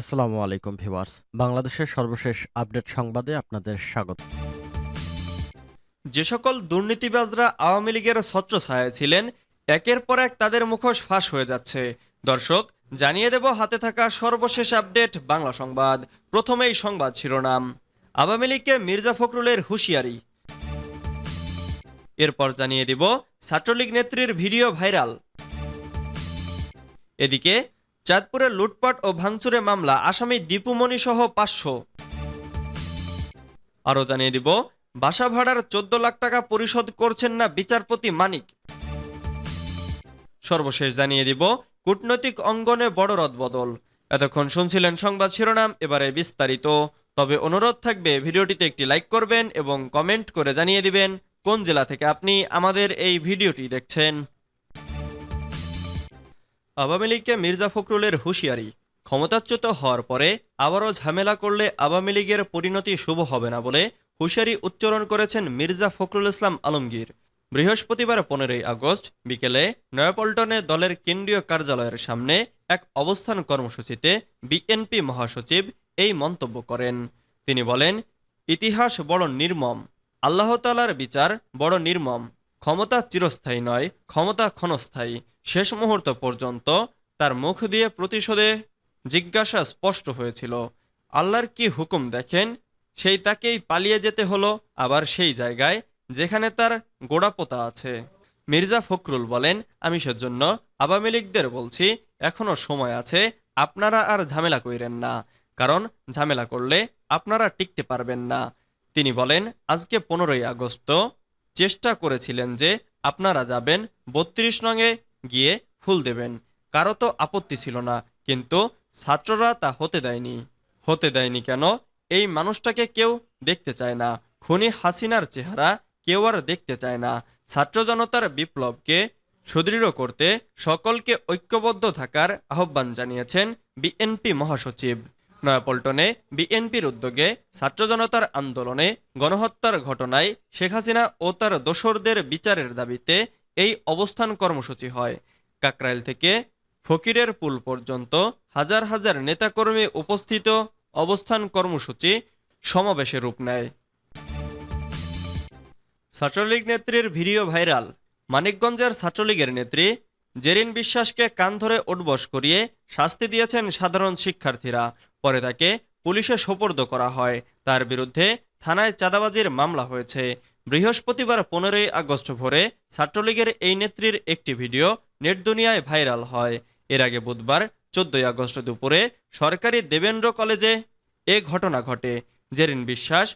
আসসালামু আলাইকুম ভিউয়ার্স। বাংলাদেশের সর্বশেষ আপডেট সংবাদে আপনাদের স্বাগত। যে সকল দুর্নীতিবাজরা আওয়ামী লীগের ছত্রছায়ায় ছিলেন, একের পর এক তাদের মুখোশ ফাঁস হয়ে যাচ্ছে। দর্শক, জানিয়ে দেব হাতে থাকা সর্বশেষ আপডেট বাংলা সংবাদ। প্রথমেই সংবাদ শিরোনাম। আওয়ামী লীগকে মির্জা ফখরুলের হুঁশিয়ারি। এরপর জানিয়ে দিব, ছাত্রলীগ নেত্রীর ভিডিও ভাইরাল। এদিকে চাঁদপুরের লুটপাট ও ভাঙচুরে মামলা আসামি দীপুমণি সহ পাঁচশো। আরও জানিয়ে দিব, বাসা ভাড়ার চোদ্দ লাখ টাকা পরিশোধ করছেন না বিচারপতি মানিক। সর্বশেষ জানিয়ে দিব, কূটনৈতিক অঙ্গনে বড় রদবদল। এতক্ষণ শুনছিলেন সংবাদ শিরোনাম, এবারে বিস্তারিত। তবে অনুরোধ থাকবে, ভিডিওটিতে একটি লাইক করবেন এবং কমেন্ট করে জানিয়ে দিবেন কোন জেলা থেকে আপনি আমাদের এই ভিডিওটি দেখছেন। আওয়ামী লীগকে মির্জা ফখরুলের হুঁশিয়ারি। ক্ষমতাচ্যুত হওয়ার পরে আবারও ঝামেলা করলে আওয়ামী লীগের পরিণতি শুভ হবে না বলে হুঁশিয়ারি উচ্চারণ করেছেন মির্জা ফখরুল ইসলাম আলমগীর। বৃহস্পতিবার পনেরোই আগস্ট বিকেলে নয়াপল্টনে দলের কেন্দ্রীয় কার্যালয়ের সামনে এক অবস্থান কর্মসূচিতে বিএনপি মহাসচিব এই মন্তব্য করেন। তিনি বলেন, ইতিহাস বড় নির্মম আল্লাহতালার বিচার বড় নির্মম। ক্ষমতা চিরস্থায়ী নয়, ক্ষমতা ক্ষণস্থায়ী। শেষ মুহূর্ত পর্যন্ত তার মুখ দিয়ে প্রতিশোধে জিজ্ঞাসা স্পষ্ট হয়েছিল। আল্লাহর কি হুকুম দেখেন? সেই তাকেই পালিয়ে যেতে হলো, আবার সেই জায়গায় যেখানে তার গোড়াপোতা আছে। মির্জা ফখরুল বলেন, আমি সেজন্য আওয়ামী লীগদের বলছি এখনও সময় আছে, আপনারা আর ঝামেলা কইরেন না। কারণ ঝামেলা করলে আপনারা টিকতে পারবেন না। তিনি বলেন, আজকে পনেরোই আগস্ট চেষ্টা করেছিলেন যে আপনারা যাবেন, বত্রিশ নঙে গিয়ে ফুল দেবেন। কারও তো আপত্তি ছিল না, কিন্তু ছাত্ররা তা হতে দেয়নি। হতে দেয়নি কেন? এই মানুষটাকে কেউ দেখতে চায় না। খুনি হাসিনার চেহারা কেউ আর দেখতে চায় না। ছাত্র জনতার বিপ্লবকে সুদৃঢ় করতে সকলকে ঐক্যবদ্ধ থাকার আহ্বান জানিয়েছেন বিএনপি মহাসচিব। নয়াপল্টনে বিএনপির উদ্যোগে ছাত্র জনতার আন্দোলনে গণহত্যার ঘটনায় শেখ হাসিনা ও তার দোসরদের বিচারের দাবিতে এই অবস্থান কর্মসূচি হয়। কাকরাইল থেকে ফকিরের পুল পর্যন্ত হাজার হাজার নেতাকর্মী উপস্থিত, অবস্থান কর্মসূচি সমাবেশে রূপ নেয়। ছাত্রলীগ নেত্রীর ভিডিও ভাইরাল। মানিকগঞ্জের ছাত্রলীগের নেত্রী জেরিন বিশ্বাসকে কান ধরে উঠবস করিয়ে শাস্তি দিয়েছেন সাধারণ শিক্ষার্থীরা। পরে তাকে পুলিশে সোপর্দ করা হয়। তার বিরুদ্ধে থানায় চাঁদাবাজির মামলা হয়েছে। বৃহস্পতিবার পনেরোই আগস্ট ভোরে ছাত্রলীগের এই নেত্রীর একটি ভিডিও নেট দুনিয়ায় ভাইরাল হয়। এর আগে বুধবার চোদ্দই আগস্ট দুপুরে সরকারি দেবেন্দ্র কলেজে এ ঘটনা ঘটে। জেরিন বিশ্বাস,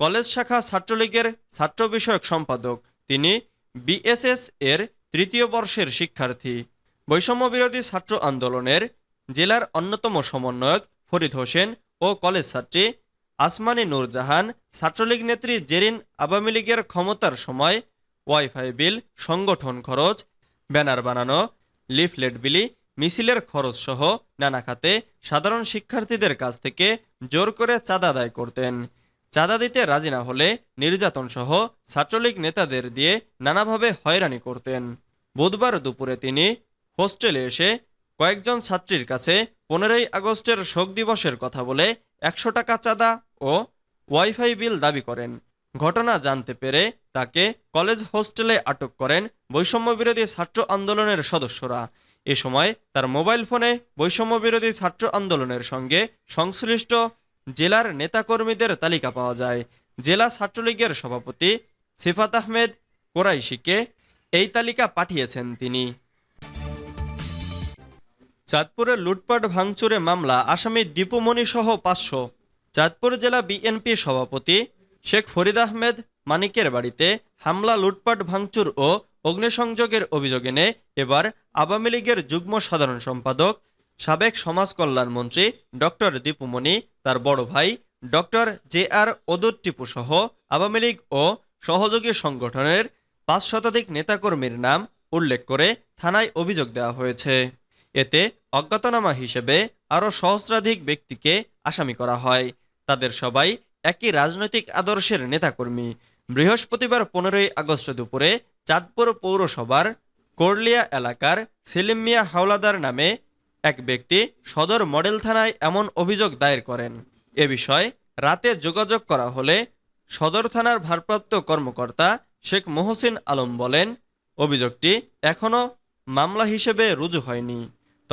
কলেজ শাখা ছাত্রলীগের ছাত্র বিষয়ক সম্পাদক। তিনি বিএসএস এর তৃতীয় বর্ষের শিক্ষার্থী। বৈষম্য বিরোধী ছাত্র আন্দোলনের জেলার অন্যতম সমন্বয়ক ফরিদ হোসেন ও কলেজ ছাত্রী আসমানী নূরজাহান, ছাত্রলীগ নেত্রী জেরিন আওয়ামী লীগের ক্ষমতার সময়, ওয়াইফাই বিল, সংগঠন খরচ, ব্যানার বানানো, লিফলেট বিলি, মিছিলের খরচ সহ নানা খাতে সাধারণ শিক্ষার্থীদের কাছ থেকে জোর করে চাঁদা আদায় করতেন। চাঁদা দিতে রাজি না হলে নির্যাতন সহ ছাত্রলীগ নেতাদের দিয়ে নানাভাবে হয়রানি করতেন। বুধবার দুপুরে তিনি হোস্টেলে এসে কয়েকজন ছাত্রীর কাছে পনেরোই আগস্টের শোক দিবসের কথা বলে একশো টাকা চাঁদা ও ওয়াইফাই বিল দাবি করেন। ঘটনা জানতে পেরে তাকে কলেজ হোস্টেলে আটক করেন বৈষম্য বিরোধী ছাত্র আন্দোলনের সদস্যরা। এ সময় তার মোবাইল ফোনে বৈষম্য বিরোধী ছাত্র আন্দোলনের সঙ্গে সংশ্লিষ্ট জেলার নেতাকর্মীদের তালিকা পাওয়া যায়। জেলা ছাত্রলীগের সভাপতি সিফাত আহমেদ কোরাইশিকে এই তালিকা পাঠিয়েছেন তিনি। চাঁদপুরের লুটপাট ভাঙচুরে মামলা আসামি দীপুমণি সহ পাঁচশো। চাঁদপুর জেলা বিএনপি সভাপতি শেখ ফরিদ আহমেদ মানিকের বাড়িতে হামলা, লুটপাট, ভাঙচুর ও অগ্নিসংযোগের অভিযোগ এনে এবার আওয়ামী লীগের যুগ্ম সাধারণ সম্পাদক, সাবেক সমাজ কল্যাণ মন্ত্রী ডক্টর দীপুমণি তার বড় ভাই ডক্টর জে আর অদুর টিপু সহ আওয়ামী লীগ ও সহযোগী সংগঠনের পাঁচ শতাধিক নেতাকর্মীর নাম উল্লেখ করে থানায় অভিযোগ দেওয়া হয়েছে। এতে অজ্ঞাতনামা হিসেবে আরও সহস্রাধিক ব্যক্তিকে আসামি করা হয়। তাদের সবাই একই রাজনৈতিক আদর্শের নেতাকর্মী। বৃহস্পতিবার পনেরোই আগস্ট দুপুরে চাঁদপুর পৌরসভার কোরলিয়া এলাকার সেলিম মিয়া হাওলাদার নামে এক ব্যক্তি সদর মডেল থানায় এমন অভিযোগ দায়ের করেন। এ বিষয়ে রাতে যোগাযোগ করা হলে সদর থানার ভারপ্রাপ্ত কর্মকর্তা শেখ মোহসিন আলম বলেন, অভিযোগটি এখনও মামলা হিসেবে রুজু হয়নি।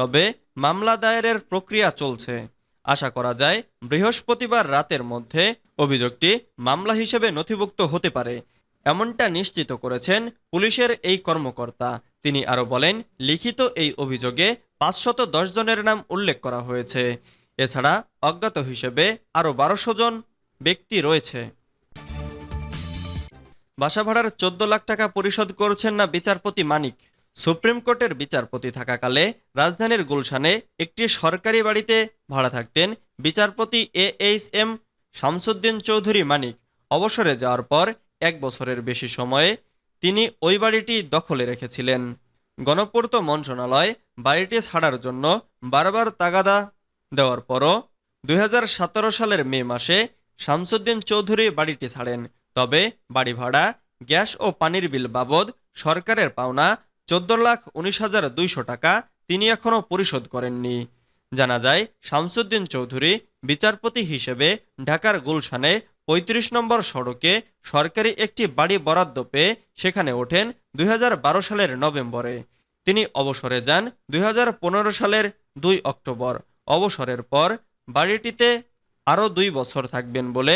তবে মামলা দায়েরের প্রক্রিয়া চলছে। আশা করা যায়, বৃহস্পতিবার রাতের মধ্যে অভিযোগটি মামলা হিসেবে নথিভুক্ত হতে পারে। এমনটা নিশ্চিত করেছেন পুলিশের এই কর্মকর্তা। তিনি আরও বলেন, লিখিত এই অভিযোগে পাঁচশত দশ জনের নাম উল্লেখ করা হয়েছে। এছাড়া অজ্ঞাত হিসেবে আরও বারোশো জন ব্যক্তি রয়েছে। বাসা ভাড়ার চোদ্দ লাখ টাকা পরিশোধ করছেন না বিচারপতি মানিক। সুপ্রিম কোর্টের বিচারপতি থাকাকালে রাজধানীর গুলশানে একটি সরকারি বাড়িতে ভাড়া থাকতেন বিচারপতি A H M Shamsuddin Chowdhury Manik. অবসরে যাওয়ার পর এক বছরের বেশি সময়ে তিনি ওই বাড়িটি দখলে রেখেছিলেন। গণপূর্ত মন্ত্রণালয় বাড়িটি ছাড়ার জন্য বারবার তাগাদা দেওয়ার পরও দুই হাজার সতেরো সালের মে মাসে শামসুদ্দিন চৌধুরী বাড়িটি ছাড়েন। তবে বাড়ি ভাড়া, গ্যাস ও পানির বিল বাবদ সরকারের পাওনা চোদ্দ লাখ উনিশ হাজার দুইশো টাকা তিনি এখনও পরিশোধ করেননি। জানা যায়, শামসুদ্দিন চৌধুরী বিচারপতি হিসেবে ঢাকার গুলশানে পঁয়ত্রিশ নম্বর সড়কে সরকারি একটি বাড়ি বরাদ্দ পেয়ে সেখানে ওঠেন দুই হাজার বারো সালের নভেম্বরে। তিনি অবসরে যান দুই হাজার পনেরো সালের দুই অক্টোবর। অবসরের পর বাড়িটিতে আরও দুই বছর থাকবেন বলে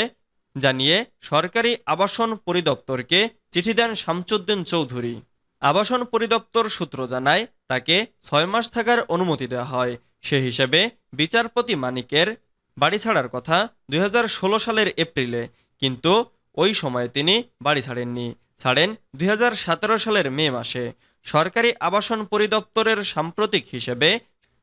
জানিয়ে সরকারি আবাসন পরিদপ্তরকে চিঠি দেন শামসুদ্দিন চৌধুরী। আবাসন পরিদপ্তর সূত্র জানায়, তাকে ছয় মাস থাকার অনুমতি দেওয়া হয়। সে হিসেবে বিচারপতি মানিকের বাড়ি ছাড়ার কথা দুই হাজার ষোলো সালের এপ্রিলে, কিন্তু ওই সময় তিনি বাড়ি ছাড়েননি। ছাড়েন দুই হাজার সতেরো সালের মে মাসে। সরকারি আবাসন পরিদপ্তরের সাম্প্রতিক হিসেবে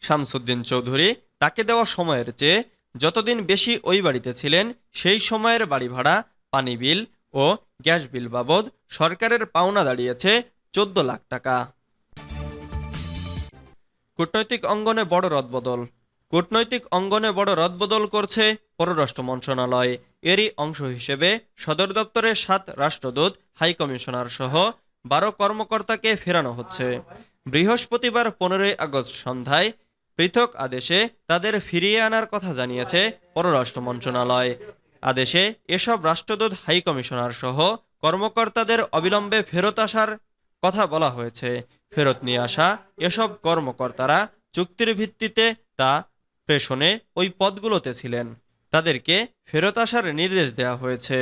শামসুদ্দিন চৌধুরী তাকে দেওয়া সময়ের চেয়ে যতদিন বেশি ওই বাড়িতে ছিলেন, সেই সময়ের বাড়ি ভাড়া পানি বিল ও গ্যাস বিল বাবদ সরকারের পাওনা দাঁড়িয়েছে চোদ্দ লাখ টাকা। কূটনৈতিক অঙ্গনে বড় রদবদল। কূটনৈতিক অঙ্গনে বড় রদবদল করছে পররাষ্ট্র মন্ত্রণালয়। এরই অংশ হিসেবে সদর দপ্তরের সাত রাষ্ট্রদূত, হাই কমিশনার সহ বারো কর্মকর্তাকে ফেরানো হচ্ছে। বৃহস্পতিবার পনেরোই আগস্ট সন্ধ্যায় পৃথক আদেশে তাদের ফিরিয়ে আনার কথা জানিয়েছে পররাষ্ট্র মন্ত্রণালয়। আদেশে এসব রাষ্ট্রদূত, হাই কমিশনার সহ কর্মকর্তাদের অবিলম্বে ফেরত আসার কথা বলা হয়েছে, ফেরত নিয়ে আসা এসব কর্মকর্তারা চুক্তির ভিত্তিতে তা প্রেষণে ওই পদগুলোতে ছিলেন। তাদেরকে ফেরত আসার নির্দেশ দেওয়া হয়েছে।